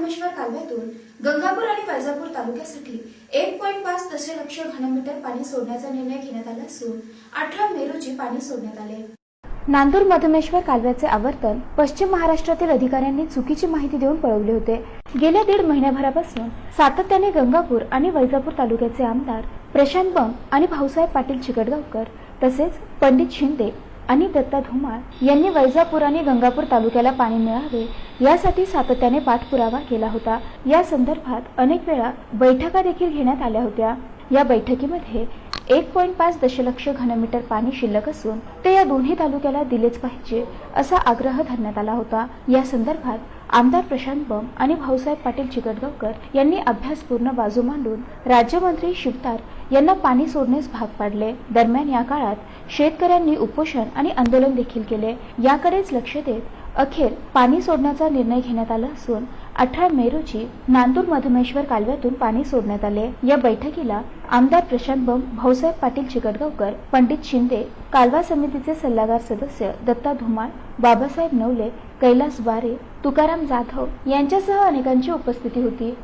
मधमेश्वर कालव्यातून गंगापूर आणि वैजापूर तालुक्यासाठी एक पॉईंट पाच दशलक्ष घनमीटर पाणी सोडण्याचा निर्णय घेण्यात आला असून अठरा मे रोजी पाणी सोडण्यात आले. नांदूर मधमेश्वर कालव्याचे आवर्तन पश्चिम महाराष्ट्रातील अधिकाऱ्यांनी चुकीची माहिती देऊन पळवले होते. गेल्या दीड महिन्याभरापासून सातत्याने गंगापूर आणि वैजापूर तालुक्याचे आमदार प्रशांत बंग आणि भाऊसाहेब पाटील चिकटगावकर तसेच पंडित शिंदे आणि दत्ता धुमाळ यांनी वैजापूर आणि गंगापूर तालुक्याला पाणी मिळावे यासाठी सातत्याने पाठपुरावा केला होता. या संदर्भात अनेक वेळा बैठका देखील घेण्यात आल्या होत्या. या बैठकीमध्ये एक पॉईंट पाच दशलक्ष घनमीटर पाणी शिल्लक असून ते या दोन्ही तालुक्याला दिलेच पाहिजे असा आग्रह धरण्यात आला होता. या संदर्भात आमदार प्रशांत बम आणि भाऊसाहेब पाटील चिकटगावकर यांनी अभ्यासपूर्ण बाजू मांडून राज्यमंत्री शिवतार यांना पाणी सोडण्यास भाग पाडले. दरम्यान या काळात शेतकऱ्यांनी उपोषण आणि आंदोलन देखील केले. याकडेच लक्ष देत अखेर पाणी सोडण्याचा निर्णय घेण्यात आला असून अठरा मे रोजी नांदूर मधमेश्वर कालव्यातून पाणी सोडण्यात आले. या बैठकीला आमदार प्रशांत बम भाऊसाहेब पाटील चिकटगावकर पंडित शिंदे कालवा समितीचे सल्लागार सदस्य दत्ता धुमाळ बाबासाहेब नवले कैलास बारे तुकाराम जाधव यांच्यासह अनेकांची उपस्थिती होती.